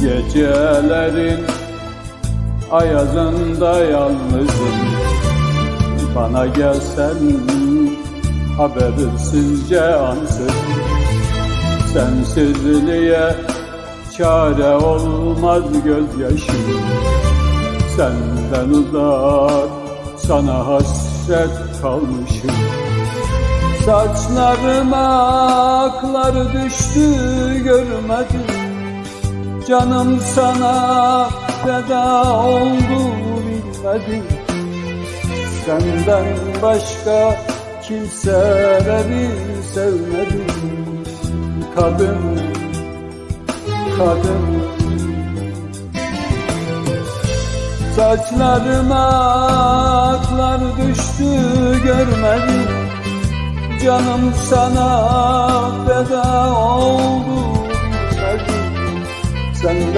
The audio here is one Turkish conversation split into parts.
gecelerin ayazında yalnızım. Bana gelsen habersizce ansız. Sensizliğe çare olmaz gözyaşım. Senden uzak sana hasret kalmışım. Saçlarıma aklar düştü görmedim Canım sana feda oldu bilmedim. Senden başka kimseleri sevmedim. Kadın, kadın. Saçlarıma aklar düştü görmedim. Canım sana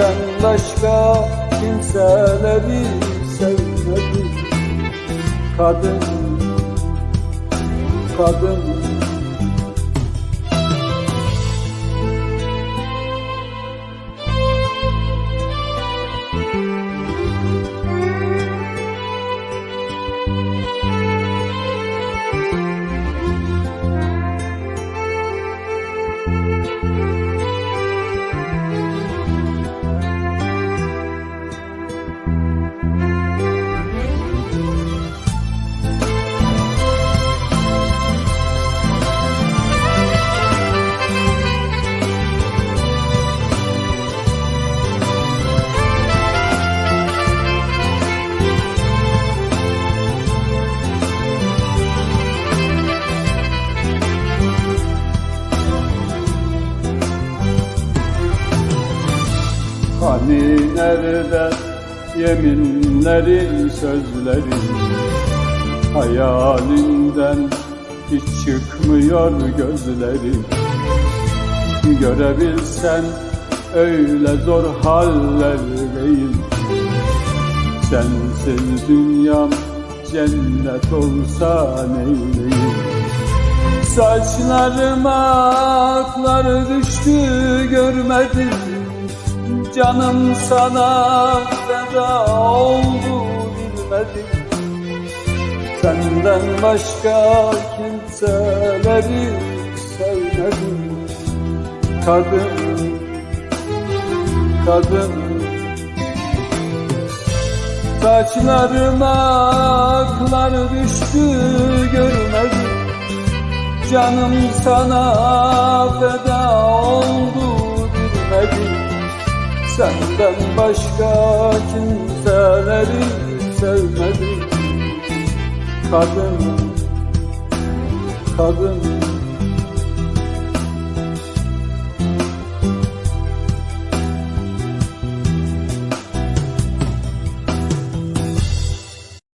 Senden başka kimseleri sevmedim. Kadın, kadın Hani nerede yeminlerin sözlerin? Hayalinden hiç çıkmıyor gözlerim Görebilsen öyle zor hallerdeyim Sensiz dünyam cennet olsa neyleyim? Saçlarıma aklar düştü görmedim Canım sana feda oldu bilmedim Senden başka kimseleri sevmedim Kadın, kadın. Saçlarıma aklar düştü görmedim Canım sana feda oldu Senden başka kimseleri sevmedim. Kadın, kadın